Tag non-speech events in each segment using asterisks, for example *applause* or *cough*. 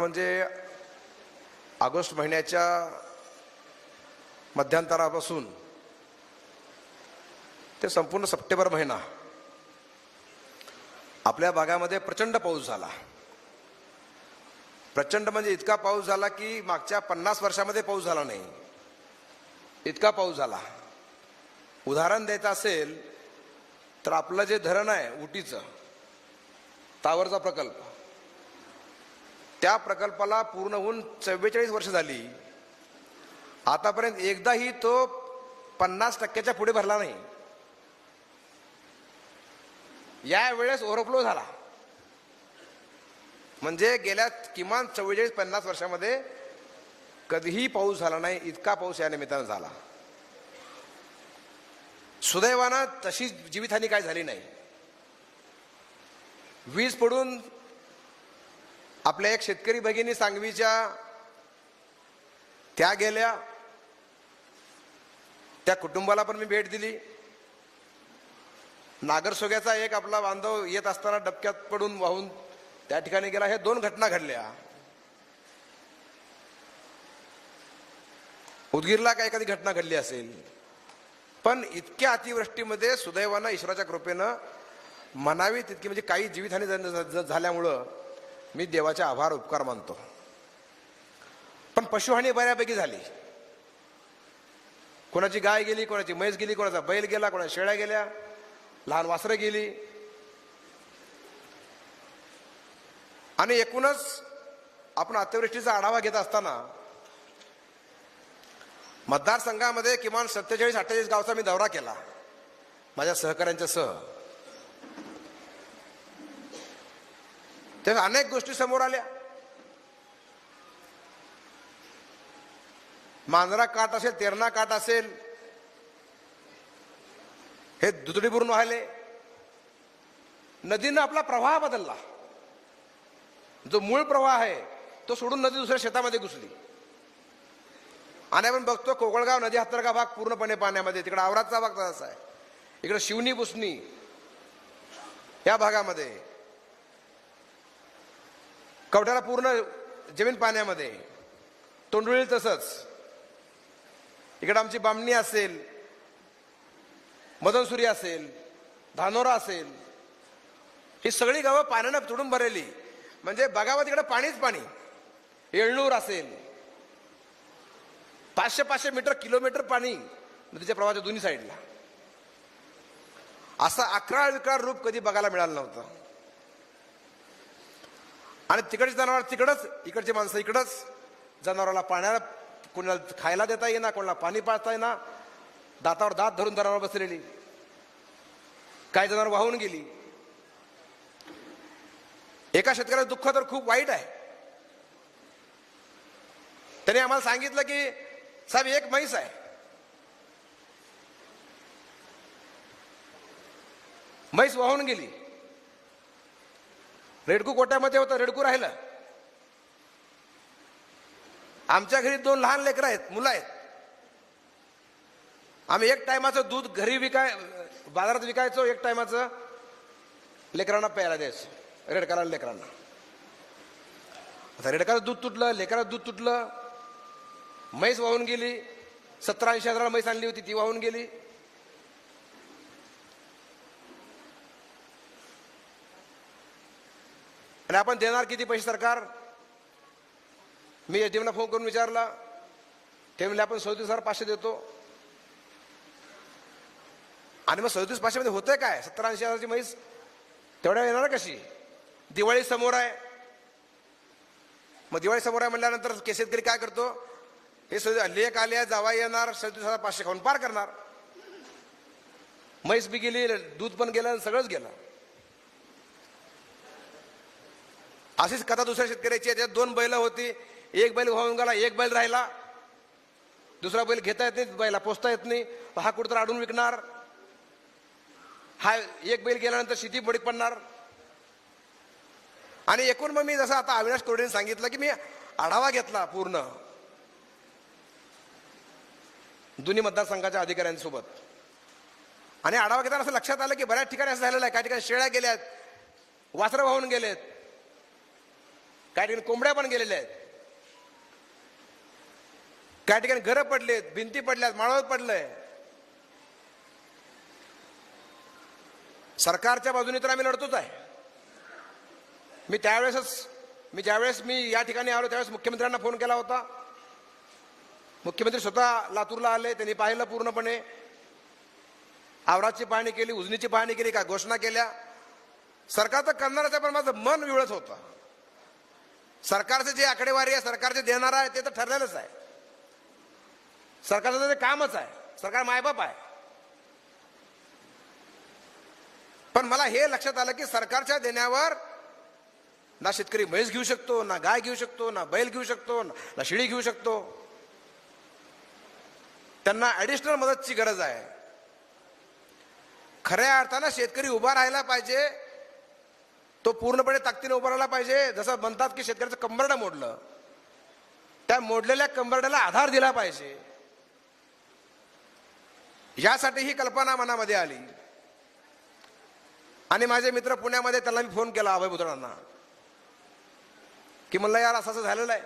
खरं म्हणजे ऑगस्ट महिन्याच्या मध्यंतरापासून ते संपूर्ण सप्टेंबर महिना आपल्या भागामध्ये प्रचंड पाऊस झाला. प्रचंड म्हणजे इतका पाऊस झाला की मागच्या पन्नास वर्षामध्ये पाऊस झाला नाही. इतका पाऊस झाला. उदाहरण द्यायचं असेल तर आपलं जे धरण आहे उटीचं तावरचा प्रकल्प. त्या प्रकल्पाला पूर्ण होऊन चव्वेचाळीस वर्ष झाली. आतापर्यंत एकदाही तो पन्नास टक्क्याच्या पुढे भरला नाही. यावेळेस ओव्हरफ्लो झाला. म्हणजे गेल्या किमान चव्वेचाळीस पन्नास वर्षामध्ये कधीही पाऊस झाला नाही इतका पाऊस या निमित्तानं झाला. सुदैवानं तशी जीवितहानी काय झाली नाही. वीज पडून आपल्या एक शेतकरी भगिनी सांगवीच्या त्या गेल्या. त्या कुटुंबाला पण मी भेट दिली. नागरसोग्याचा एक आपला बांधव येत असताना डबक्यात पडून वाहून त्या ठिकाणी गेला. हे दोन घटना घडल्या. उदगीरला काय एखादी घटना घडली असेल. पण इतक्या अतिवृष्टीमध्ये सुदैवानं ईश्वराच्या कृपेनं म्हणावी तितकी म्हणजे काही जीवितहानी झ- झाल्यामुळं मी देवाचे आभार उपकार मानतो. पण पशुहानी बऱ्यापैकी झाली. कोणाची गाय गेली कोणाची म्हैस गेली कोणाचा बैल गेला कोणाच्या शेळ्या गेल्या लहान वासरं गेली. आणि एकूणच आपण अतिवृष्टीचा आढावा घेत असताना मतदारसंघामध्ये किमान सत्तेचाळीस अठ्ठेचाळीस गावचा मी दौरा केला. माझ्या सहकाऱ्यांच्या सह. तेव्हा अनेक गोष्टी समोर आल्या. मांजरा काठ असेल तेरणा काठ असेल हे दुधडीपूर्ण व्हायले नदीनं आपला प्रवाह बदलला. जो मूळ प्रवाह आहे तो सोडून नदी दुसऱ्या शेतामध्ये घुसली. आणि आपण बघतो कोकळगाव नदी हत्तरगा भाग पूर्णपणे पाण्यामध्ये तिकडे आवराचा भाग तसा आहे. इकडे शिवनी बुसनी या भागामध्ये कवठाला पूर्ण जमीन पाण्यामध्ये. तोंडुळी तसंच. इकडं आमची बामणी असेल मदनसुरी असेल धानोरा असेल ही सगळी गावं पाण्यानं तुडून भरलेली. म्हणजे बघावं तिकडं पाणीच पाणी. येळणूर असेल. पाचशे पाचशे मीटर किलोमीटर पाणी नदीच्या प्रवाहाच्या दोन्ही साईडला. असं अकरा विक्राळ रूप कधी बघायला मिळालं नव्हतं. आणि तिकडचे जनावर तिकडच इकडची माणसं इकडंच. जनावराला पाण्याला कोणाला खायला देता येईना कोणाला पाणी पाजता येईना. दातावर दात धरून जनावर बसलेली. काही जनावर वाहून गेली. एका शेतकऱ्याचं दुःख तर खूप वाईट आहे. त्याने आम्हाला सांगितलं की साहेब एक म्हैस आहे. म्हैस वाहून गेली. रेडकू कोट्यामध्ये होतं रेडकू राहिलं. आमच्या घरी दोन लहान लेकरं आहेत मुलं आहेत. आम्ही एक टायमाचं दूध घरी विकाय बाजारात विकायचो एक टायमाचं लेकरांना प्यायला द्यायचो रेडकाला लेकरांना. आता रेडकाचं दूध तुटलं लेकराचं दूध तुटलं. म्हैस वाहून गेली सतरा ऐंशी हजाराला म्हैस आणली होती ती वाहून गेली. आणि आपण देणार किती पैसे सरकार? मी एटीएमला फोन करून विचारला. ते म्हणले आपण सदतीस हजार पाचशे देतो. आणि मग सदतीस पाचशेमध्ये होतंय काय? सत्तर ऐंशी हजारची म्हैस. तेवढ्या येणार कशी? दिवाळी समोर आहे. मग दिवाळी समोर आहे म्हणल्यानंतर के शेतकरी काय करतो? हे सद लेख आल्या जावा येणार सदतीस हजार पाचशे खाऊन पार करणार. म्हैस बी गेली दूध पण गेलं आणि सगळंच गेलं. अशीच कथा दुसऱ्या शेतकऱ्याची आहे. त्यात दोन बैल होती. एक बैल वाहून गेला एक बैल राहिला. दुसरा बैल घेता येत नाही बैला पोचता येत नाही. हा कुठं अडून विकणार. हा एक बैल गेल्यानंतर शेती बडी पडणार. आणि एकूण मग मी जसं आता अविनाश कोरडेने सांगितलं की मी आढावा घेतला पूर्ण. दोन्ही मतदारसंघाच्या अधिकाऱ्यांसोबत. आणि आढावा घेताना असं लक्षात आलं की बऱ्याच ठिकाणी असं झालेलं आहे. काही ठिकाणी शेळ्या गेल्यात वासरं वाहून गेलेत. काही ठिकाणी कोंबड्या पण गेलेल्या आहेत. काही ठिकाणी घरं पडलेत भिंती पडल्यात माळावर पडलंय. सरकारच्या बाजूने तर आम्ही लढतोच आहे. मी त्यावेळेसच मी ज्यावेळेस मी या ठिकाणी आलो त्यावेळेस मुख्यमंत्र्यांना फोन केला होता. मुख्यमंत्री स्वतः लातूरला आले त्यांनी पाहिलं पूर्णपणे. आवराची पाहणी केली उजनीची पाहणी केली का घोषणा केल्या. सरकार तर करणारच आहे पण माझं मन विवळत होतं. सरकारचं जे आकडेवारी आहे सरकारचे देणार आहे ते तर ठरलेलंच आहे. सरकारचं ते कामच आहे सरकार मायबाप आहे. पण मला हे लक्षात आलं की सरकारच्या देण्यावर ना शेतकरी म्हैस घेऊ शकतो ना गाय घेऊ शकतो ना बैल घेऊ शकतो ना शिडी घेऊ शकतो. त्यांना ॲडिशनल मदतची गरज आहे. खऱ्या अर्थानं शेतकरी उभा राहायला पाहिजे तो पूर्णपणे ताकदीने उभा राहिला पाहिजे. जसं म्हणतात की शेतकऱ्याचं कंबरडं मोडलं. त्या मोडलेल्या कंबरड्याला आधार दिला पाहिजे. यासाठी ही कल्पना मनामध्ये आली. आणि माझे मित्र पुण्यामध्ये त्याला मी फोन केला अभय बुतळांना की म्हणलं यार असं असं झालेलं आहे.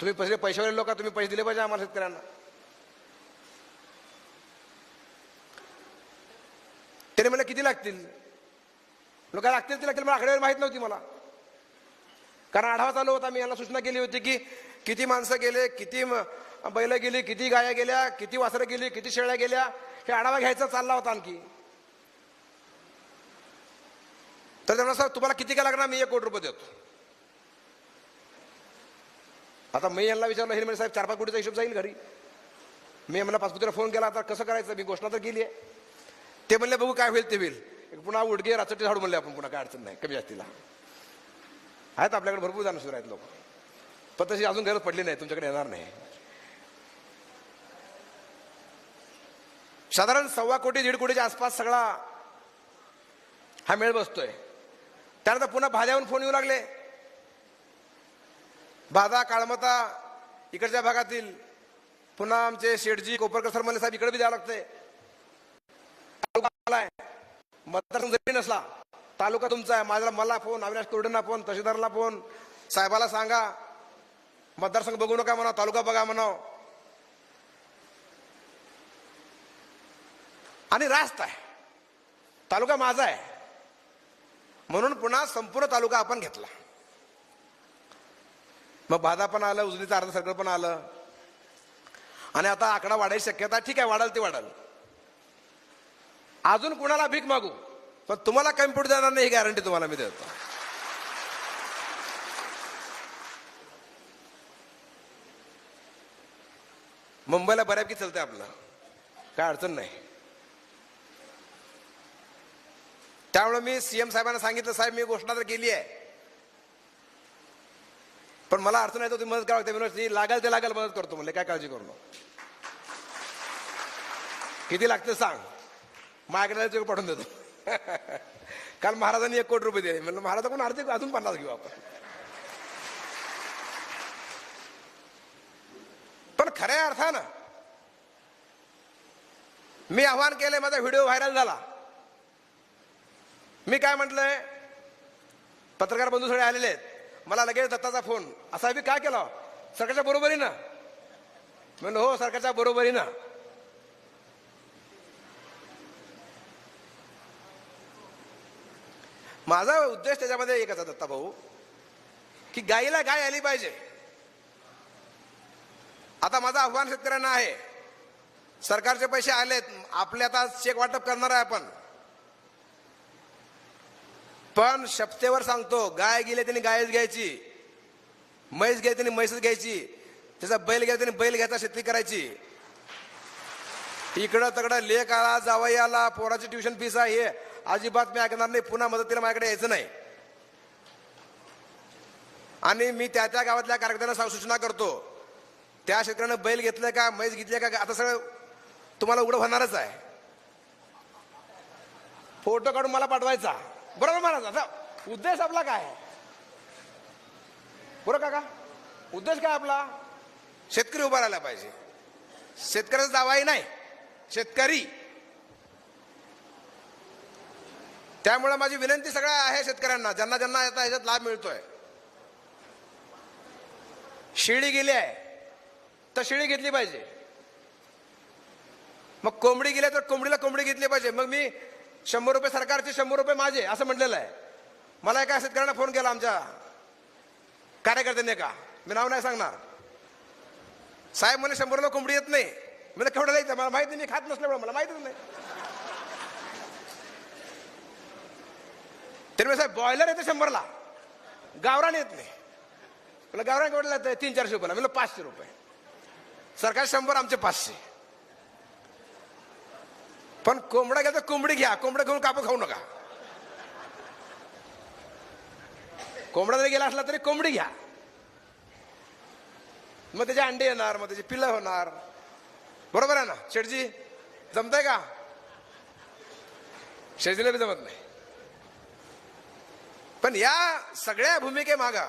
तुम्ही पैसे पैशावाले लोक तुम्ही पैसे दिले पाहिजे आम्हाला शेतकऱ्यांना. त्याने म्हणलं किती लागतील? लोक लागतील ते लागतील मला आकडेवारी माहीत नव्हती मला. कारण आढावा चालू होता मी यांना सूचना केली होती की किती माणसं गेले किती बैलं गेली किती गाया गेल्या किती वासरं गेली किती शेळ्या गेल्या हे आढावा घ्यायचा चालला होता आणखी. तर त्यांना सर तुम्हाला किती काय लागणार मी एक कोटी रुपये देतो. आता मी यांना विचारलं हे म्हणजे साहेब चार पाच कोटीचा हिशोब जाईल घरी. मी म्हणलं पासपुतीला फोन केला आता कसं करायचं मी घोषणा तर केली आहे. ते म्हणले बघू काय होईल ते होईल. पुन्हा उडगे रात्री झाडू म्हणले आपण पुन्हा काय अडचण नाही कमी जास्तीला. आहेत आपल्याकडे भरपूर जाणं सुरू आहेत लोक. पण तशी अजून गरज पडली नाही तुमच्याकडे येणार नाही. साधारण सव्वा कोटी दीड कोटीच्या आसपास सगळा हा मेळ बसतोय. त्यानंतर पुन्हा भाज्याहून फोन येऊ लागले. बाधा काळमता इकडच्या भागातील पुन्हा आमचे शेठजी कोपरकर सर म्हणले साहेब इकडे बी द्यावं लागतंय. मतदारसंघ जरी नसला तालुका तुमचा आहे. माझा मला फोन अविनाश कुर्डेंना फोन तहसीलदारला फोन. साहेबाला सांगा. मतदारसंघ बघू नका म्हणा तालुका बघा म्हणा. आणि रास्त आहे. तालुका माझा आहे. म्हणून पुन्हा संपूर्ण तालुका आपण घेतला. मग बाधा पण आलं उजनीचं अर्ध सर्कल पण आलं. आणि आता आकडा वाढायची शक्यता ठीक आहे वाढाल ते वाढाल. अजून कुणाला भीक मागू? पण तुम्हाला कम्प्युटर जाणार देणार नाही ही गॅरंटी तुम्हाला मी देतो. मुंबईला बऱ्यापैकी चालतंय आपलं. काय अडचण नाही. त्यामुळे मी सीएम साहेबांना सांगितलं साहेब मी घोषणा तर केली आहे. पण मला अडचण येतो तुम्ही मदत करावं लागते. मी लागेल ते लागेल मदत करतो. म्हणले काय काळजी करू किती लागते सांग. माझ्याकडे ते पाठवून देतो. काल महाराजांनी एक कोटी रुपये दिले. म्हणलं महाराजाकडून आर्थिक अजून पन्नास घेऊ आपण. पण खऱ्या अर्थानं मी आव्हान केलंय माझा व्हिडिओ व्हायरल झाला. मी काय म्हटलंय पत्रकार बंधू सगळे आलेले आहेत. मला लगेच दत्ताचा फोन असा मी काय केला? सरकारच्या बरोबरीनं. म्हणलं हो सरकारच्या बरोबरीनं. माझा उद्देश त्याच्यामध्ये एकच दत्ता भाऊ की गाईला गाय आली पाहिजे. आता माझं आव्हान शेतकऱ्यांना आहे. सरकारचे पैसे आलेत आपले आता चेक वाटप करणार आहे आपण. पण शपथेवर सांगतो गाय गेले त्यांनी गायच घ्यायची. म्हैस गेली त्यांनी म्हैसच घ्यायची. त्याचा बैल गेला त्यांनी बैल घ्यायचा शेती करायची. इकडं तकडं लेख आला जावई आला पोराची ट्युशन फीस आहे. अजिबात मी ऐकणार नाही. पुन्हा मदतीला माझ्याकडे यायचं नाही. आणि मी त्या त्या गावातल्या कार्यकर्त्यांना सूचना करतो. त्या शेतकऱ्यानं बैल घेतलं का म्हैस घेतलं का आता सगळं तुम्हाला उघडं होणारच आहे. फोटो काढून मला पाठवायचा. बरोबर महाराज आता उद्देश आपला काय? आहे? का काका उद्देश काय आपला? शेतकरी उभा राहिला पाहिजे. शेतकऱ्याचा दावाही नाही. शेतकरी त्यामुळे माझी विनंती सगळ्या आहे शेतकऱ्यांना ज्यांना ज्यांना आता ह्याच्यात लाभ मिळतोय. शिळी गेली आहे तर शिळी घेतली पाहिजे. मग कोंबडी गेली तर कोंबडीला कोंबडी घेतली पाहिजे. मग मी शंभर रुपये सरकारचे शंभर रुपये माझे असं म्हटलेलं आहे. मला एका शेतकऱ्यांना फोन केला आमच्या कार्यकर्त्यांनी का मी नाव नाही सांगणार. साहेब मला शंभरला कोंबडी येत नाही. मला केवढं नाही मला माहिती नाही खात नसल्यामुळे मला माहितीच नाही. तरी साहेब बॉयलर येते शंभरला. गावरान येत नाही. मला गावरान केवढं येतं तीन चारशे रुपयाला. म्हटलं पाचशे रुपये. सरकार शंभर आमचे पाचशे. पण कोंबडा घ्या तर कोंबडी घ्या. कोंबडा घेऊन कापू खाऊ नका. कोंबडा जरी गेला असला तरी कोंबडी घ्या. मग त्याचे अंडे येणार मग त्याची पिल्लं होणार. बरोबर आहे ना शेठजी? जमतंय का? शेठजीला बी जमत नाही. पण या सगळ्या भूमिके मागा.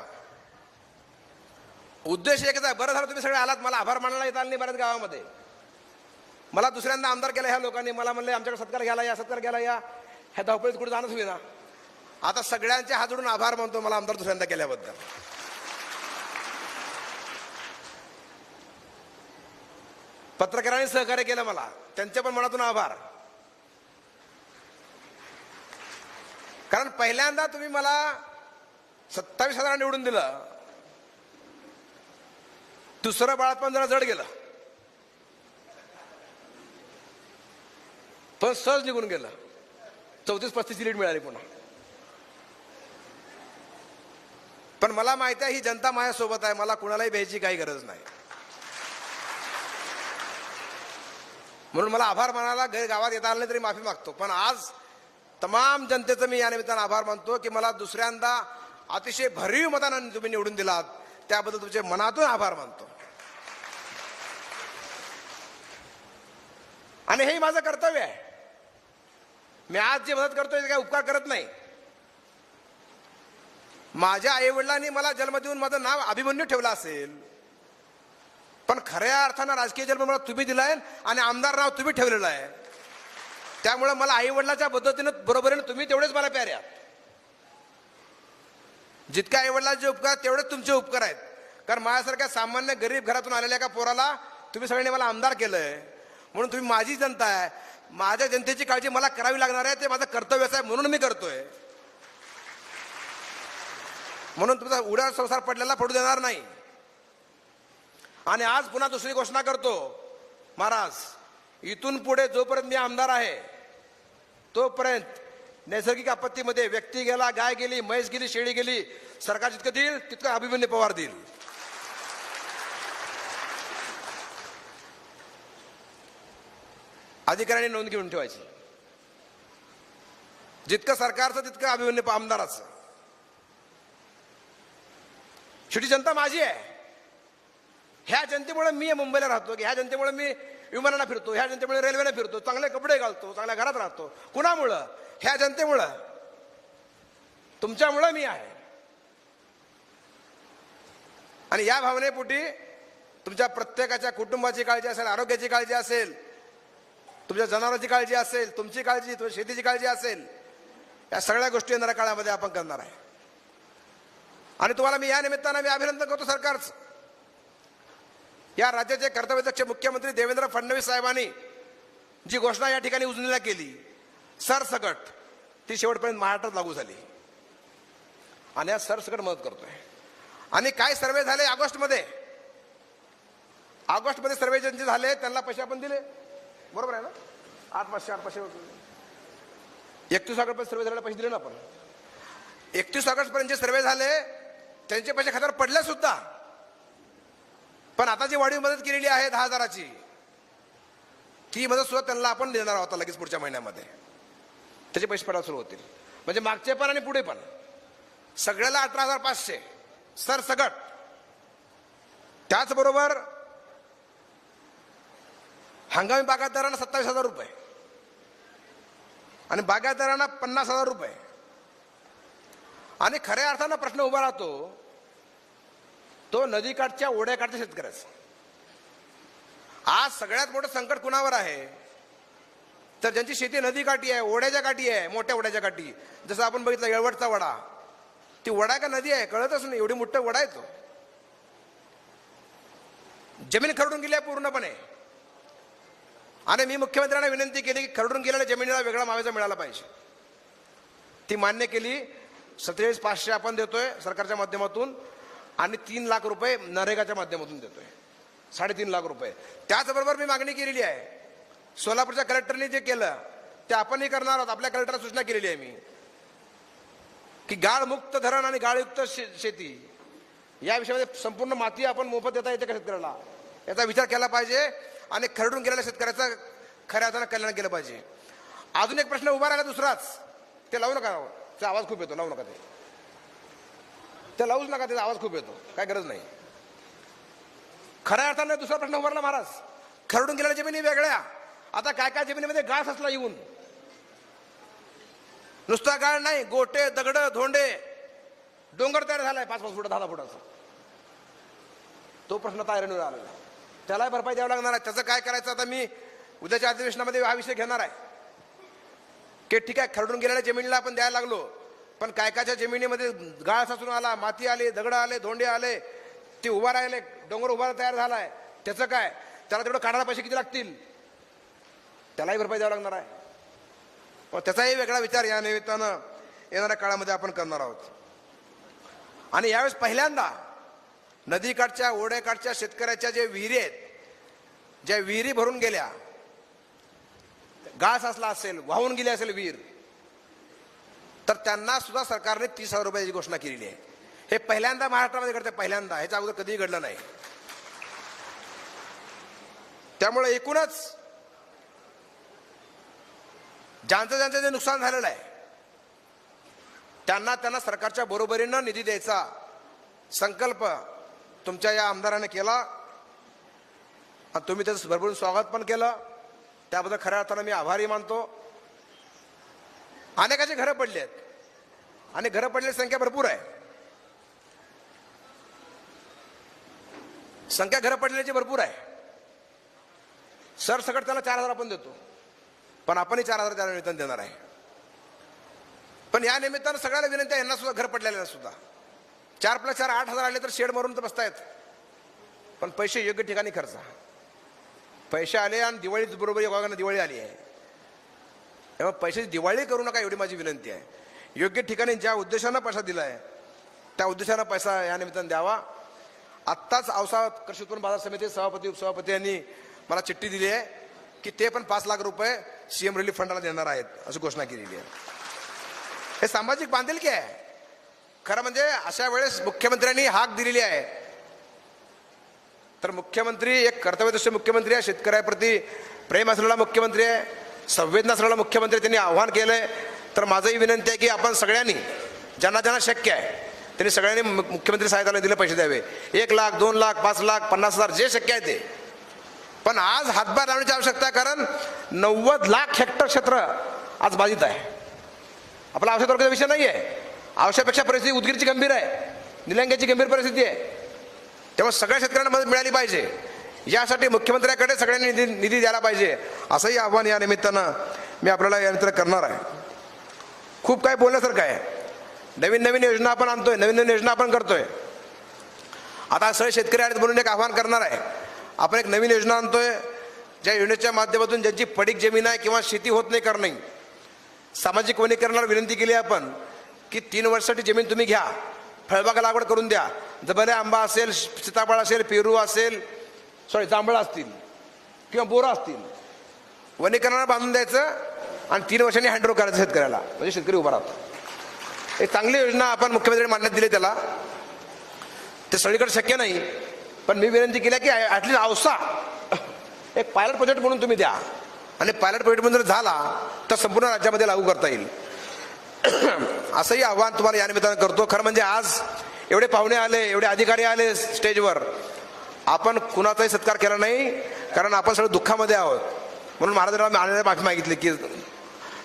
उद्देश एकच आहे बरं झालं तुम्ही सगळे आलात मला आभार मानायला येत आले नाही बऱ्याच गावामध्ये. मला दुसऱ्यांदा आमदार केला ह्या लोकांनी मला म्हणले आमच्याकडे सत्कार घ्यायला या सत्कार घ्यायला या. ह्या धावपळीत कुठे जाणंच होईना. आता सगळ्यांचे हात जोडून आभार मानतो मला आमदार दुसऱ्यांदा केल्याबद्दल. पत्रकारांनी सहकार्य केलं मला त्यांच्या पण मनातून आभार. कारण पहिल्यांदा तुम्ही मला सत्तावीस हजार निवडून दिलं दुसरं बाळात पण जरा जड गेलं. पण सहज निघून गेलं. चौतीस पस्तीसची लीड मिळाली पुन्हा. पण मला माहिती आहे ही जनता माझ्यासोबत आहे मला कुणालाही भ्यायची काही गरज नाही. म्हणून मला आभार मानायला घरी गावात येता आलं नाही तरी माफी मागतो. पण आज तमाम जनतेचं मी या निमित्तानं आभार मानतो की मला दुसऱ्यांदा अतिशय भरीव मतानं तुम्ही निवडून दिलात. त्याबद्दल तुमचे मनातून आभार मानतो. आणि हे माझं कर्तव्य आहे. मी आज जे मदत करतोय ते काही उपकार करत नाही. माझ्या आई वडिलांनी मला जन्म देऊन माझं नाव अभिमन्यू ठेवलं असेल. पण खऱ्या अर्थानं राजकीय जन्म मला तुम्ही दिलाय आणि आमदार नाव तुम्ही ठेवलेलं आहे. त्यामुळे मला आई वडिलाच्या पद्धतीनं बरोबरीनं तुम्ही तेवढेच मला प्यारे जितक्या आई वडिलांचे उपकार तेवढेच तुमचे उपकार आहेत. कारण माझ्यासारख्या सामान्य गरीब घरातून आलेल्या एका पोराला तुम्ही सगळ्यांनी मला आमदार केलंय. म्हणून तुम्ही माझी जनता आहे. माझ्या जनतेची काळजी मला करावी लागणार आहे. ते माझं कर्तव्यच आहे म्हणून मी करतोय. म्हणून तुमचा उड्या संसार पडलेला पडू देणार नाही. आणि आज पुन्हा दुसरी घोषणा करतो. महाराज इथून पुढे जोपर्यंत मी आमदार आहे तोपर्यंत नैसर्गिक आपत्तीमध्ये व्यक्ती गेला गाय गेली म्हैस गेली शेळी गेली सरकार जितकं देईल तितकं अभिमन्य पवार देईल. अधिकाऱ्यांनी नोंद घेऊन ठेवायची. जितकं सरकारचं तितकं अभिमन्य आमदाराचं. शेवटी जनता माझी आहे. ह्या जनतेमुळे मी मुंबईला राहतो की ह्या जनतेमुळे मी विमानाला फिरतो ह्या जनतेमुळे रेल्वेने फिरतो चांगले कपडे घालतो चांगल्या घरात राहतो. कुणामुळं? ह्या जनतेमुळं. तुमच्यामुळं मी आहे. आणि या भावनेपोटी तुमच्या प्रत्येकाच्या कुटुंबाची काळजी असेल आरोग्याची काळजी असेल तुमच्या जनावरांची काळजी असेल तुमची काळजी तुमच्या शेतीची काळजी असेल या सगळ्या गोष्टी येणाऱ्या काळामध्ये आपण करणार आहे. आणि तुम्हाला मी या निमित्तानं मी अभिनंदन करतो सरकारचं. या राज्याचे कर्तव्यदक्ष मुख्यमंत्री देवेंद्र फडणवीस साहेबांनी जी घोषणा या ठिकाणी उजनीला केली सरसकट ती शेवटपर्यंत महाराष्ट्रात लागू झाली. आणि आज सरसकट मदत करतोय. आणि काय सर्वे झाले ऑगस्टमध्ये? ऑगस्टमध्ये सर्वे ज्यांचे झाले त्यांना पैसे आपण दिले. बरोबर आहे ना? आठ पाचशे आठ पाचशे एकतीस ऑगस्टपर्यंत सर्वे झालेला पैसे दिले ना आपण? एकतीस ऑगस्टपर्यंत जे सर्वे झाले त्यांचे पैसे खात्यावर पडले सुद्धा. पण आता जी वाढीव मदत केलेली आहे दहा हजाराची ती मदत सुद्धा त्यांना आपण देणार आहोत लगेच पुढच्या महिन्यामध्ये. त्याचे पैसे पडायला सुरू होतील. म्हणजे मागचे पण आणि पुढे पण. सगळ्याला अठरा हजार पाचशे. सरसगट त्याचबरोबर हंगामी बागायतदारांना सत्तावीस हजार रुपये. आणि बागायतदारांना पन्नास हजार रुपये. आणि खऱ्या अर्थानं प्रश्न उभा राहतो तो नदीकाठच्या ओढ्याकाठच्या शेतकऱ्याचा. आज सगळ्यात मोठं संकट कुणावर आहे? तर ज्यांची शेती नदी काठी आहे ओढ्याच्या काठी आहे मोठ्या ओढ्याच्या काठी. जसं आपण बघितलं येळवडचा वडा. ती वडा का नदी आहे? कळतच नाही. एवढी मोठं वडा आहे तो. जमीन खरडून गेली आहे पूर्णपणे. आणि मी मुख्यमंत्र्यांना विनंती केली की खरडून गेलेल्या जमिनीला वेगळा मावेजा मिळाला पाहिजे. ती मान्य केली. सत्तेचाळीस पाचशे आपण देतोय सरकारच्या माध्यमातून. आणि तीन लाख रुपये नरेगाच्या माध्यमातून देतोय. साडेतीन लाख रुपये. त्याचबरोबर मी मागणी केलेली आहे. सोलापूरच्या कलेक्टरने जे केलं ते आपणही करणार आहोत. आपल्या कलेक्टरला सूचना केलेली आहे मी. की गाळमुक्त धरण आणि गाळयुक्त शे- शेती या विषयामध्ये संपूर्ण माती आपण मोफत देता येते का शेतकऱ्याला? याचा विचार केला पाहिजे आणि खरडून गेलेल्या शेतकऱ्याचं खऱ्या अर्थानं कल्याण केलं पाहिजे. अजून एक प्रश्न उभा राहिला दुसराच. ते लावू नका त्याचा आवाज खूप येतो. लावू नका ते. ते लावूच नका त्याचा आवाज खूप येतो. काय गरज नाही. खऱ्या अर्थानं दुसरा प्रश्न उभारला महाराज. खरडून गेलेल्या जमिनी वेगळ्या. आता काय काय जमिनीमध्ये गाळ असला येऊन. नुसता गाळ नाही गोटे दगड धोंडे. डोंगर तयार झालाय पाच पाच फुट दहा दहा फुटाचा. तो प्रश्न तयारीवर आलेला त्यालाही भरपाई द्यावं लागणार आहे. त्याचं काय करायचं आता मी उद्याच्या अधिवेशनामध्ये हा विषय घेणार आहे. की ठीक आहे खरडून गेलेल्या जमिनीला आपण द्यायला लागलो. पण काय कायच्या जमिनीमध्ये गाळ साचून आला माती आली दगड आले धोंडे आले ते उभा राहिले डोंगर उभा तयार झालाय. त्याचं काय? त्याला तेवढं काढायला पैसे किती लागतील? त्यालाही भरपाई द्यावं लागणार आहे. मग त्याचाही वेगळा विचार या निमित्तानं येणाऱ्या काळामध्ये आपण करणार आहोत. आणि यावेळेस पहिल्यांदा नदीकाठच्या ओढ्याकाठच्या शेतकऱ्याच्या जे विहिरी आहेत ज्या विहिरी भरून गेल्या गाळ साचला असेल वाहून गेली असेल विहीर तर त्यांना सुद्धा सरकारने तीस हजार रुपयाची घोषणा केलेली आहे. हे पहिल्यांदा महाराष्ट्रामध्ये घडते पहिल्यांदा. ह्याच्या अगोदर कधीही घडलं नाही. त्यामुळे एकूणच ज्यांचं ज्यांचं जे नुकसान झालेलं आहे त्यांना त्यांना सरकारच्या बरोबरीनं निधी द्यायचा संकल्प तुमच्या या आमदाराने केला. आणि तुम्ही त्याचं भरभरून स्वागत पण केलं. त्याबद्दल खऱ्या अर्थानं मी आभारी मानतो. अनेकाचे घरं पडले आहेत. आणि घरं पडलेली संख्या भरपूर आहे. संख्या घरं पडल्याची भरपूर आहे. सरसकट त्याला चार हजार आपण देतो. पण आपणही चार हजार त्याला वेतन देणार आहे. पण या निमित्तानं सगळ्याला विनंती आहे यांना सुद्धा घर पडलेल्या सुद्धा. चार प्लस चार आठ हजार आले तर शेड मारून तर बसतायत. पण पैसे योग्य ठिकाणी खर्चा. पैसे आले आणि दिवाळीच बरोबर योगाने दिवाळी आली आहे. तेव्हा पैशाची दिवाळी करू नका एवढी माझी विनंती आहे. योग्य ठिकाणी ज्या उद्देशानं पैसा दिला आहे त्या उद्देशानं पैसा या निमित्तानं द्यावा. आत्ताच औसा कृषी उत्पन्न बाजार समिती सभापती उपसभापती यांनी मला चिठ्ठी दिली आहे की ते पण पाच लाख रुपये सीएम रिलीफ फंडाला देणार आहेत अशी घोषणा केलेली आहे. हे सामाजिक बांधिलकी आहे. खरं म्हणजे अशा वेळेस मुख्यमंत्र्यांनी हाक दिलेली आहे. तर मुख्यमंत्री एक कर्तव्यदृष्ट मुख्यमंत्री आहे शेतकऱ्याप्रती प्रेम असलेला मुख्यमंत्री आहे. संवेदना असलेला मुख्यमंत्री त्यांनी आव्हान केलं आहे तर माझंही विनंती आहे की आपण सगळ्यांनी ज्यांना ज्यांना शक्य आहे त्यांनी सगळ्यांनी मु- मुख्यमंत्री सहायताला दिले पैसे द्यावे. एक लाख दोन लाख पाच लाख पन्नास हजार जे शक्य आहे ते. पण आज हातभार लावण्याची आवश्यकता आहे कारण नव्वद लाख हेक्टर क्षेत्र आज बाधित आहे. आपला औषध वर्गाचा विषय नाही आहे औषधापेक्षा परिस्थिती उदगीरची गंभीर आहे. निलंग्याची गंभीर परिस्थिती आहे. तेव्हा सगळ्या शेतकऱ्यांना मदत मिळाली पाहिजे. यासाठी मुख्यमंत्र्याकडे सगळ्यांनी निधी निधी द्यायला पाहिजे. असंही आव्हान या निमित्तानं मी आपल्याला यानंतर करणार आहे. खूप काही बोलण्यासारखं आहे. नवीन नवीन योजना आपण आणतोय नवीन नवीन योजना आपण करतोय. आता सगळे शेतकरी आहेत म्हणून एक आव्हान करणार आहे. आपण एक नवीन योजना आणतोय ज्या योजनेच्या माध्यमातून ज्यांची पडीक जमीन आहे किंवा शेती होत नाही करणे. सामाजिक वनीकरणाला विनंती केली आहे आपण की तीन वर्षासाठी जमीन तुम्ही घ्या. फळबागा लागवड करून द्या. जबऱ्या आंबा असेल सीताफळ असेल पेरू असेल सॉरी जांभळं असतील किंवा बोरं असतील. वनीकरणाला बांधून द्यायचं आणि तीन वर्षांनी हँडओव्हर करायचं शेतकऱ्याला. म्हणजे शेतकरी उभा राहतो. एक चांगली योजना आपण मुख्यमंत्र्यांनी मान्यता दिली त्याला. ते सगळीकडे शक्य नाही पण मी विनंती केली की ॲटलीस्ट औसा एक पायलट प्रोजेक्ट म्हणून तुम्ही द्या. आणि पायलट प्रोजेक्ट म्हणून जर झाला तर संपूर्ण राज्यामध्ये लागू करता येईल. *clears throat* असंही आव्हान तुम्हाला या निमित्तानं करतो. खरं म्हणजे आज एवढे पाहुणे आले एवढे अधिकारी आले स्टेजवर आपण कुणाचाही सत्कार केला नाही कारण आपण सगळं दुःखामध्ये आहोत. म्हणून महाराजांना आलेल्या माफी मागितली की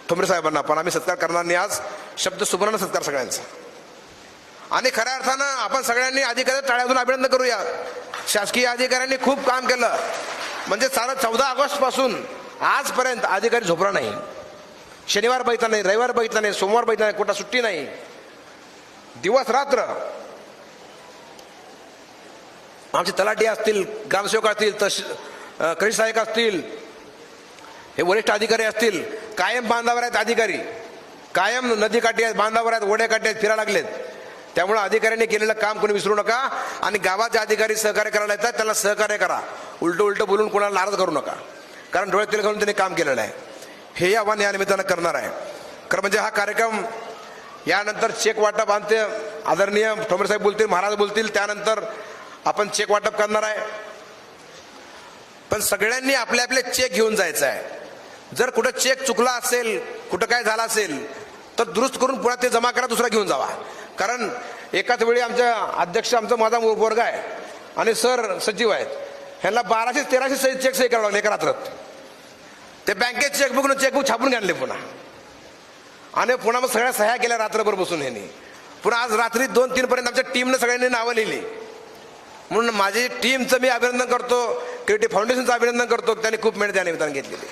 ठोंबरे साहेबांना पण आम्ही सत्कार करणार नाही आज. शब्द सुमरण सत्कार सगळ्यांचा. आणि खऱ्या अर्थानं आपण सगळ्यांनी अधिकारी टाळ्यातून अभिनंदन करूया. शासकीय अधिकाऱ्यांनी खूप काम केलं. म्हणजे सारा चौदा ऑगस्टपासून आजपर्यंत अधिकारी झोपला नाही. शनिवार बघितला नाही रविवार बघितला नाही सोमवार बघितला नाही कुठं सुट्टी नाही. दिवस रात्र आमचे तलाठी असतील ग्रामसेवक असतील तश कृषी सहाय्यक असतील हे वरिष्ठ अधिकारी असतील कायम बांधावर आहेत अधिकारी. कायम नदीकाठी आहेत बांधावर आहेत ओढ्याकाठी आहेत फिरायला लागलेत. त्यामुळे अधिकाऱ्यांनी केलेलं काम कोणी विसरू नका आणि गावाचे अधिकारी सहकार्य करायला येतात त्यांना सहकार्य करा. उलटं उलटं बोलून कोणाला नाराज करू नका. कारण डोळ्यात तेल घालून त्यांनी काम केलेलं आहे. हे आव्हान या निमित्तानं करणार आहे. खरं म्हणजे हा कार्यक्रम यानंतर चेक वाटप आणते आदरणीय ठोंबरे साहेब बोलतील महाराज बोलतील त्यानंतर आपण चेक वाटप करणार आहे. पण सगळ्यांनी आपले आपले चेक घेऊन जायचं आहे. जर कुठं चेक चुकला असेल कुठं काय झालं असेल तर दुरुस्त करून पुन्हा ते जमा करा दुसरा घेऊन जावा. कारण एकाच वेळी आमच्या अध्यक्ष आमचा माझा वर्ग आहे आणि सर सचिव आहेत. ह्यांना बाराशे तेराशे सही चेक सही करावं लागले एका रात्रात. ते बँकेत चेकबुक चेकबुक छापून आणले पुन्हा. आणि पुन्हा मग सगळ्या सह्या केल्या रात्रभर बसून ह्यांनी. पुन्हा आज रात्री दोन तीनपर्यंत आमच्या टीमनं सगळ्यांनी नावं लिहिली. म्हणून माझी टीमचं मी अभिनंदन करतो क्रिएटिव्ह फाउंडेशनचं अभिनंदन करतो त्यांनी खूप मेहनत या निमित्तानं घेतलेली.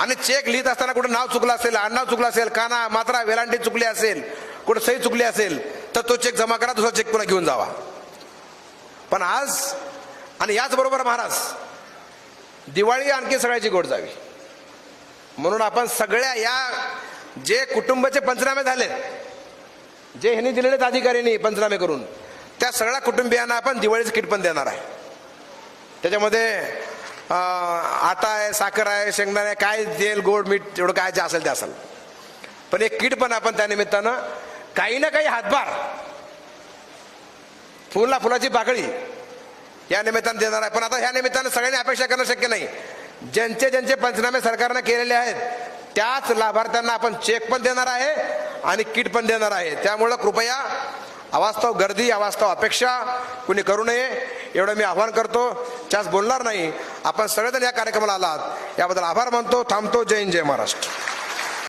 आणि चेक लिहित असताना कुठं नाव चुकलं असेल आडनाव चुकलं असेल काना मात्रा वेलांटी चुकली असेल कुठं सही चुकली असेल तर तो चेक जमा करा दुसरा चेक पुन्हा घेऊन जावा. पण आज आणि याचबरोबर महाराज दिवाळी आणखी सगळ्याची गोड जावी. म्हणून आपण सगळ्या या जे कुटुंबाचे पंचनामे झाले जे ह्यांनी दिलेले आहेत अधिकाऱ्यांनी पंचनामे करून त्या सगळ्या कुटुंबियांना आपण दिवाळीचं किट पण देणार आहे. त्याच्यामध्ये आटा आहे साखर आहे शेंगदाणे आहे, काय तेल गोड मीठ एवढं काय जे असेल ते असेल. पण एक किट पण आपण त्या निमित्तानं काही ना काही हातभार फुलला फुलाची पाकळी या निमित्तानं देणार आहे. पण आता ह्या निमित्तानं सगळ्यांनी अपेक्षा करणं शक्य नाही. ज्यांचे ज्यांचे पंचनामे सरकारनं केलेले आहेत त्याच लाभार्थ्यांना आपण चेक पण देणार आहे आणि किट पण देणार आहे. त्यामुळं कृपया अवास्तव गर्दी अवास्तव अपेक्षा कुणी करू नये एवढं मी आव्हान करतो. जास्त बोलणार नाही. आपण सगळेजण या कार्यक्रमाला आलात. याबद्दल आभार मानतो थांबतो. जय हिंद जय महाराष्ट्र.